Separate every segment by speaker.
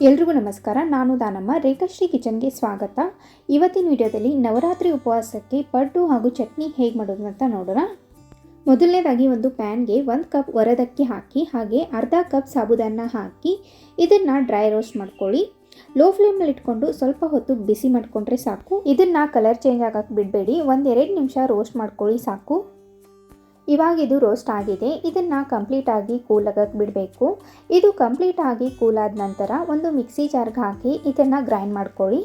Speaker 1: ಎಲ್ರಿಗೂ ನಮಸ್ಕಾರ. ನಾನು ದಾನಮ್ಮ. ರೇಖಾಶ್ರೀ ಕಿಚನ್ಗೆ ಸ್ವಾಗತ. ಇವತ್ತಿನ ವಿಡಿಯೋದಲ್ಲಿ ನವರಾತ್ರಿ ಉಪವಾಸಕ್ಕೆ ಪಡ್ಡು ಹಾಗೂ ಚಟ್ನಿ ಹೇಗೆ ಮಾಡೋದು ಅಂತ ನೋಡೋಣ. ಮೊದಲನೇದಾಗಿ ಒಂದು ಪ್ಯಾನ್ಗೆ ಒಂದು ಕಪ್ ಒರದಕ್ಕಿ ಹಾಕಿ, ಹಾಗೆ ಅರ್ಧ ಕಪ್ ಸಾಬುದಾನ ಹಾಕಿ ಇದನ್ನು ಡ್ರೈ ರೋಸ್ಟ್ ಮಾಡ್ಕೊಳ್ಳಿ. ಲೋ ಫ್ಲೇಮಲ್ಲಿ ಇಟ್ಕೊಂಡು ಸ್ವಲ್ಪ ಹೊತ್ತು ಬಿಸಿ ಮಾಡಿಕೊಂಡ್ರೆ ಸಾಕು. ಇದನ್ನು ಕಲರ್ ಚೇಂಜ್ ಆಗೋಕ್ಕೆ ಬಿಡಬೇಡಿ. ಒಂದೆರಡು ನಿಮಿಷ ರೋಸ್ಟ್ ಮಾಡ್ಕೊಳ್ಳಿ ಸಾಕು. ಇವಾಗ ಇದು ರೋಸ್ಟ್ ಆಗಿದೆ. ಇದನ್ನು ಕಂಪ್ಲೀಟಾಗಿ ಕೂಲಾಗಕ್ಕೆ ಬಿಡಬೇಕು. ಇದು ಕಂಪ್ಲೀಟಾಗಿ ಕೂಲಾದ ನಂತರ ಒಂದು ಮಿಕ್ಸಿ ಜಾರ್ಗೆ ಹಾಕಿ ಇದನ್ನು ಗ್ರೈಂಡ್ ಮಾಡ್ಕೊಳ್ಳಿ.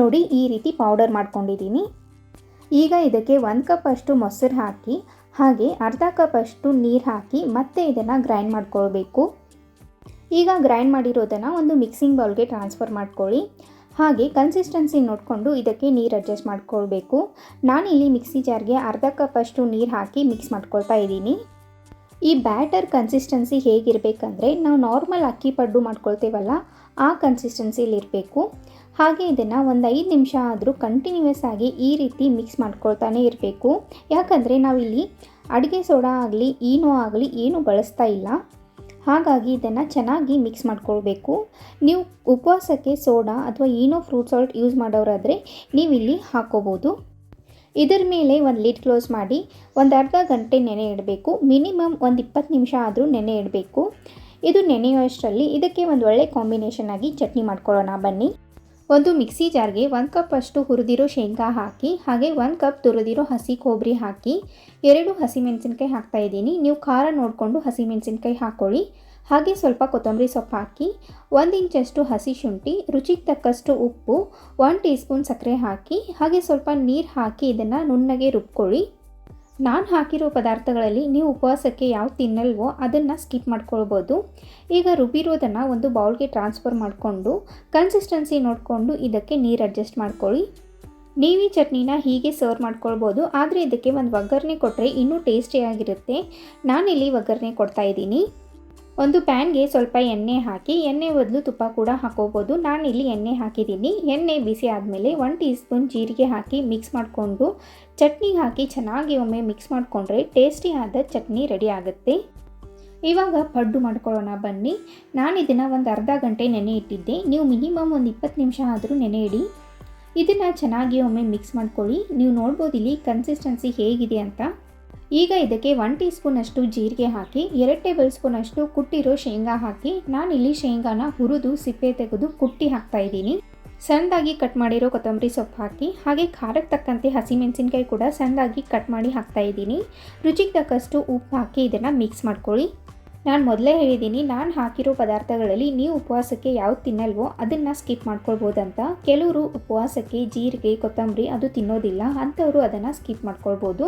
Speaker 1: ನೋಡಿ ಈ ರೀತಿ ಪೌಡರ್ ಮಾಡ್ಕೊಂಡಿದ್ದೀನಿ. ಈಗ ಇದಕ್ಕೆ ಒಂದು ಕಪ್ ಅಷ್ಟು ಮೊಸರು ಹಾಕಿ, ಹಾಗೆ ಅರ್ಧ ಕಪ್ ಅಷ್ಟು ನೀರು ಹಾಕಿ ಮತ್ತೆ ಇದನ್ನು ಗ್ರೈಂಡ್ ಮಾಡ್ಕೊಳ್ಬೇಕು. ಈಗ ಗ್ರೈಂಡ್ ಮಾಡಿರೋದನ್ನು ಒಂದು ಮಿಕ್ಸಿಂಗ್ ಬೌಲ್ಗೆ ಟ್ರಾನ್ಸ್ಫರ್ ಮಾಡ್ಕೊಳ್ಳಿ. ಹಾಗೆ ಕನ್ಸಿಸ್ಟೆನ್ಸಿ ನೋಡಿಕೊಂಡು ಇದಕ್ಕೆ ನೀರು ಅಡ್ಜಸ್ಟ್ ಮಾಡ್ಕೊಳ್ಬೇಕು. ನಾನಿಲ್ಲಿ ಮಿಕ್ಸಿ ಜಾರ್ಗೆ ಅರ್ಧ ಕಪ್ ಅಷ್ಟು ನೀರು ಹಾಕಿ ಮಿಕ್ಸ್ ಮಾಡ್ಕೊಳ್ತಾ ಇದ್ದೀನಿ. ಈ ಬ್ಯಾಟರ್ ಕನ್ಸಿಸ್ಟೆನ್ಸಿ ಹೇಗಿರಬೇಕಂದ್ರೆ ನಾವು ನಾರ್ಮಲ್ ಅಕ್ಕಿ ಪಡ್ಡು ಮಾಡ್ಕೊಳ್ತೇವಲ್ಲ, ಆ ಕನ್ಸಿಸ್ಟೆನ್ಸಿಲಿ ಇರಬೇಕು. ಹಾಗೆ ಇದನ್ನು ಒಂದು ಐದು ನಿಮಿಷ ಆದರೂ ಕಂಟಿನ್ಯೂಯಸ್ ಆಗಿ ಈ ರೀತಿ ಮಿಕ್ಸ್ ಮಾಡ್ಕೊಳ್ತಾನೆ ಇರಬೇಕು. ಯಾಕಂದರೆ ನಾವಿಲ್ಲಿ ಅಡುಗೆ ಸೋಡಾ ಆಗಲಿ ಏನೋ ಆಗಲಿ ಏನೂ ಬಳಸ್ತಾ ಇಲ್ಲ. ಹಾಗಾಗಿ ಇದನ್ನು ಚೆನ್ನಾಗಿ ಮಿಕ್ಸ್ ಮಾಡ್ಕೊಳ್ಬೇಕು. ನೀವು ಉಪವಾಸಕ್ಕೆ ಸೋಡಾ ಅಥವಾ ಏನೋ ಫ್ರೂಟ್ ಸಾಲ್ಟ್ ಯೂಸ್ ಮಾಡೋರಾದರೆ ನೀವಿಲ್ಲಿ ಹಾಕೋಬೋದು. ಇದರ ಮೇಲೆ ಒಂದು ಲಿಡ್ ಕ್ಲೋಸ್ ಮಾಡಿ ಒಂದು ಅರ್ಧ ಗಂಟೆ ನೆನೆ ಇಡಬೇಕು. ಮಿನಿಮಮ್ ಒಂದು ಇಪ್ಪತ್ತು ನಿಮಿಷ ಆದರೂ ನೆನೆ ಇಡಬೇಕು. ಇದು ನೆನೆಯುವಷ್ಟರಲ್ಲಿ ಇದಕ್ಕೆ ಒಂದು ಒಳ್ಳೆ ಕಾಂಬಿನೇಷನ್ ಆಗಿ ಚಟ್ನಿ ಮಾಡ್ಕೊಳ್ಳೋಣ ಬನ್ನಿ. ಒಂದು ಮಿಕ್ಸಿ ಜಾರ್ಗೆ ಒಂದು ಕಪ್ ಅಷ್ಟು ಹುರಿದಿರೋ ಶೇಂಗಾ ಹಾಕಿ, ಹಾಗೆ ಒಂದು ಕಪ್ ತುರಿದಿರೋ ಹಸಿ ಕೊಬ್ಬರಿ ಹಾಕಿ, ಎರಡು ಹಸಿಮೆಣಸಿನ್ಕಾಯಿ ಹಾಕ್ತಾ ಇದ್ದೀನಿ. ನೀವು ಖಾರ ನೋಡಿಕೊಂಡು ಹಸಿಮೆಣಸಿನ್ಕಾಯಿ ಹಾಕ್ಕೊಳ್ಳಿ ಹಾಗೆ ಸ್ವಲ್ಪ ಕೊತ್ತಂಬರಿ ಸೊಪ್ಪು ಹಾಕಿ, ಒಂದು ಇಂಚಷ್ಟು ಹಸಿ ಶುಂಠಿ, ರುಚಿಗೆ ತಕ್ಕಷ್ಟು ಉಪ್ಪು ಒನ್ ಟೀ ಸ್ಪೂನ್ ಸಕ್ಕರೆ ಹಾಕಿ, ಹಾಗೆ ಸ್ವಲ್ಪ ನೀರು ಹಾಕಿ ಇದನ್ನು ನುಣ್ಣಗೆ ರುಬ್ಕೊಳ್ಳಿ. ನಾನು ಹಾಕಿರೋ ಪದಾರ್ಥಗಳಲ್ಲಿ ನೀವು ಉಪವಾಸಕ್ಕೆ ಯಾವ ತಿನ್ನಲ್ವೋ ಅದನ್ನು ಸ್ಕಿಪ್ ಮಾಡ್ಕೊಳ್ಬೋದು. ಈಗ ರುಬ್ಬಿರೋದನ್ನು ಒಂದು ಬೌಲ್ಗೆ ಟ್ರಾನ್ಸ್ಫರ್ ಮಾಡಿಕೊಂಡು ಕನ್ಸಿಸ್ಟೆನ್ಸಿ ನೋಡಿಕೊಂಡು ಇದಕ್ಕೆ ನೀರು ಅಡ್ಜಸ್ಟ್ ಮಾಡ್ಕೊಳ್ಳಿ. ನೀವು ಈ ಚಟ್ನಿನ ಹೀಗೆ ಸರ್ವ್ ಮಾಡ್ಕೊಳ್ಬೋದು, ಆದರೆ ಇದಕ್ಕೆ ಒಂದು ಒಗ್ಗರಣೆ ಕೊಟ್ಟರೆ ಇನ್ನೂ ಟೇಸ್ಟಿಯಾಗಿರುತ್ತೆ ನಾನಿಲ್ಲಿ ಒಗ್ಗರಣೆ ಕೊಡ್ತಾ ಇದ್ದೀನಿ. ಒಂದು ಪ್ಯಾನ್ಗೆ ಸ್ವಲ್ಪ ಎಣ್ಣೆ ಹಾಕಿ, ಎಣ್ಣೆ ಬದಲು ತುಪ್ಪ ಕೂಡ ಹಾಕೋಬೋದು. ನಾನಿಲ್ಲಿ ಎಣ್ಣೆ ಹಾಕಿದ್ದೀನಿ. ಎಣ್ಣೆ ಬಿಸಿ ಆದಮೇಲೆ ಒನ್ ಟೀ ಸ್ಪೂನ್ ಜೀರಿಗೆ ಹಾಕಿ ಮಿಕ್ಸ್ ಮಾಡಿಕೊಂಡು ಚಟ್ನಿಗೆ ಹಾಕಿ ಚೆನ್ನಾಗಿ ಒಮ್ಮೆ ಮಿಕ್ಸ್ ಮಾಡಿಕೊಂಡ್ರೆ ಟೇಸ್ಟಿಯಾದ ಚಟ್ನಿ ರೆಡಿ ಆಗುತ್ತೆ. ಇವಾಗ ಪಡ್ಡು ಮಾಡ್ಕೊಳ್ಳೋಣ, ಬನ್ನಿ. ನಾನು ಇದನ್ನು ಒಂದು ಅರ್ಧ ಗಂಟೆ ನೆನೆ ಇಟ್ಟಿದ್ದೆ. ನೀವು ಮಿನಿಮಮ್ ಒಂದು ಇಪ್ಪತ್ತು ನಿಮಿಷ ಆದರೂ ನೆನೆ ಇಡಿ. ಇದನ್ನು ಚೆನ್ನಾಗಿ ಒಮ್ಮೆ ಮಿಕ್ಸ್ ಮಾಡ್ಕೊಳ್ಳಿ. ನೀವು ನೋಡ್ಬೋದು ಇಲ್ಲಿ ಕನ್ಸಿಸ್ಟೆನ್ಸಿ ಹೇಗಿದೆ ಅಂತ. ಈಗ ಇದಕ್ಕೆ ಒನ್ ಟೀ ಸ್ಪೂನಷ್ಟು ಜೀರಿಗೆ ಹಾಕಿ, ಎರಡು ಟೇಬಲ್ ಸ್ಪೂನಷ್ಟು ಕುಟ್ಟಿರೋ ಶೇಂಗಾ ಹಾಕಿ, ನಾನಿಲ್ಲಿ ಶೇಂಗಾನ ಹುರಿದು ಸಿಪ್ಪೆ ತೆಗೆದು ಕುಟ್ಟಿ ಹಾಕ್ತಾ ಇದ್ದೀನಿ. ಸಣ್ಣದಾಗಿ ಕಟ್ ಮಾಡಿರೋ ಕೊತ್ತಂಬರಿ ಸೊಪ್ಪು ಹಾಕಿ, ಹಾಗೆ ಖಾರಕ್ಕೆ ತಕ್ಕಂತೆ ಹಸಿಮೆಣಸಿನ್ಕಾಯಿ ಕೂಡ ಸಣ್ಣದಾಗಿ ಕಟ್ ಮಾಡಿ ಹಾಕ್ತಾ ಇದ್ದೀನಿ. ರುಚಿಗೆ ತಕ್ಕಷ್ಟು ಉಪ್ಪು ಹಾಕಿ ಇದನ್ನು ಮಿಕ್ಸ್ ಮಾಡ್ಕೊಳ್ಳಿ. ನಾನು ಮೊದಲೇ ಹೇಳಿದ್ದೀನಿ ನಾನು ಹಾಕಿರೋ ಪದಾರ್ಥಗಳಲ್ಲಿ ನೀವು ಉಪವಾಸಕ್ಕೆ ಯಾವ್ದು ತಿನ್ನಲ್ವೋ ಅದನ್ನು ಸ್ಕಿಪ್ ಮಾಡ್ಕೊಳ್ಬೋದಂತ. ಕೆಲವರು ಉಪವಾಸಕ್ಕೆ ಜೀರಿಗೆ, ಕೊತ್ತಂಬರಿ ಅದು ತಿನ್ನೋದಿಲ್ಲ, ಅಂಥವರು ಅದನ್ನು ಸ್ಕಿಪ್ ಮಾಡ್ಕೊಳ್ಬೋದು.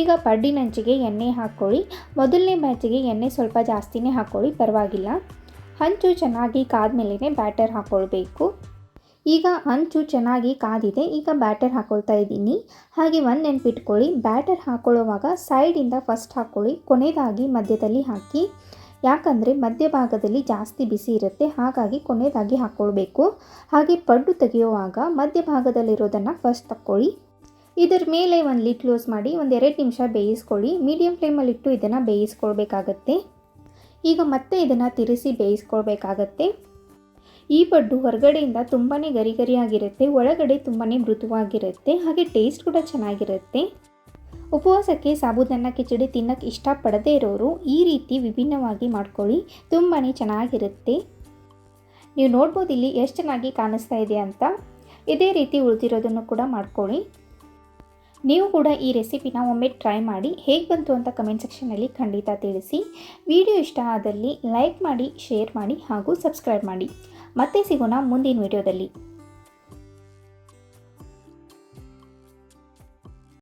Speaker 1: ಈಗ ಪಡ್ಡಿನಂಚಿಗೆ ಎಣ್ಣೆ ಹಾಕ್ಕೊಳ್ಳಿ. ಮೊದಲನೇ ಬ್ಯಾಚಿಗೆ ಎಣ್ಣೆ ಸ್ವಲ್ಪ ಜಾಸ್ತಿನೇ ಹಾಕ್ಕೊಳ್ಳಿ, ಪರವಾಗಿಲ್ಲ. ಹಂಚು ಚೆನ್ನಾಗಿ ಕಾದ್ಮೇಲೆ ಬ್ಯಾಟರ್ ಹಾಕ್ಕೊಳ್ಬೇಕು. ಈಗ ಹಂಚು ಚೆನ್ನಾಗಿ ಕಾದಿದೆ, ಈಗ ಬ್ಯಾಟರ್ ಹಾಕ್ಕೊಳ್ತಾ ಇದ್ದೀನಿ. ಹಾಗೆ ಒಂದು ನೆನಪಿಟ್ಕೊಳ್ಳಿ, ಬ್ಯಾಟರ್ ಹಾಕ್ಕೊಳ್ಳೋವಾಗ ಸೈಡಿಂದ ಫಸ್ಟ್ ಹಾಕ್ಕೊಳ್ಳಿ ಕೊನೆಯದಾಗಿ ಮಧ್ಯದಲ್ಲಿ ಹಾಕಿ. ಯಾಕಂದರೆ ಮಧ್ಯಭಾಗದಲ್ಲಿ ಜಾಸ್ತಿ ಬಿಸಿ ಇರುತ್ತೆ, ಹಾಗಾಗಿ ಕೊನೆಯದಾಗಿ ಹಾಕ್ಕೊಳ್ಬೇಕು. ಹಾಗೆ ಪಡ್ಡು ತೆಗೆಯುವಾಗ ಮಧ್ಯಭಾಗದಲ್ಲಿರೋದನ್ನು ಫಸ್ಟ್ ತಕ್ಕೊಳ್ಳಿ. ಇದರ ಮೇಲೆ ಒಂದು ಲಿಡ್ ಕ್ಲೋಸ್ ಮಾಡಿ ಒಂದು ಎರಡು ನಿಮಿಷ ಬೇಯಿಸ್ಕೊಳ್ಳಿ. ಮೀಡಿಯಮ್ ಫ್ಲೇಮಲ್ಲಿಟ್ಟು ಇದನ್ನು ಬೇಯಿಸ್ಕೊಳ್ಬೇಕಾಗತ್ತೆ. ಈಗ ಮತ್ತೆ ಇದನ್ನು ತಿರಿಸಿ ಬೇಯಿಸ್ಕೊಳ್ಬೇಕಾಗತ್ತೆ. ಈ ಪಡ್ಡು ಹೊರಗಡೆಯಿಂದ ತುಂಬಾ ಗರಿ ಗರಿಯಾಗಿರುತ್ತೆ ಒಳಗಡೆ ತುಂಬಾ ಮೃದುವಾಗಿರುತ್ತೆ, ಹಾಗೆ ಟೇಸ್ಟ್ ಕೂಡ ಚೆನ್ನಾಗಿರುತ್ತೆ. ಉಪವಾಸಕ್ಕೆ ಸಾಬುದಾನ ಕಿಚಡಿ ತಿನ್ನೋಕ್ಕೆ ಇಷ್ಟಪಡದೇ ಇರೋರು ಈ ರೀತಿ ವಿಭಿನ್ನವಾಗಿ ಮಾಡ್ಕೊಳ್ಳಿ ತುಂಬಾ ಚೆನ್ನಾಗಿರುತ್ತೆ. ನೀವು ನೋಡ್ಬೋದು ಇಲ್ಲಿ ಎಷ್ಟು ಚೆನ್ನಾಗಿ ಕಾಣಿಸ್ತಾ ಇದೆ ಅಂತ. ಇದೇ ರೀತಿ ಉಳಿದಿರೋದನ್ನು ಕೂಡ ಮಾಡ್ಕೊಳ್ಳಿ. ನೀವು ಕೂಡ ಈ ರೆಸಿಪಿನ ಒಮ್ಮೆ ಟ್ರೈ ಮಾಡಿ ಹೇಗೆ ಬಂತು ಅಂತ ಕಮೆಂಟ್ ಸೆಕ್ಷನಲ್ಲಿ ಖಂಡಿತ ತಿಳಿಸಿ. ವಿಡಿಯೋ ಇಷ್ಟ ಆದಲ್ಲಿ ಲೈಕ್ ಮಾಡಿ, ಶೇರ್ ಮಾಡಿ ಹಾಗೂ ಸಬ್ಸ್ಕ್ರೈಬ್ ಮಾಡಿ. ಮತ್ತೆ ಸಿಗೋಣ ಮುಂದಿನ ವಿಡಿಯೋದಲ್ಲಿ.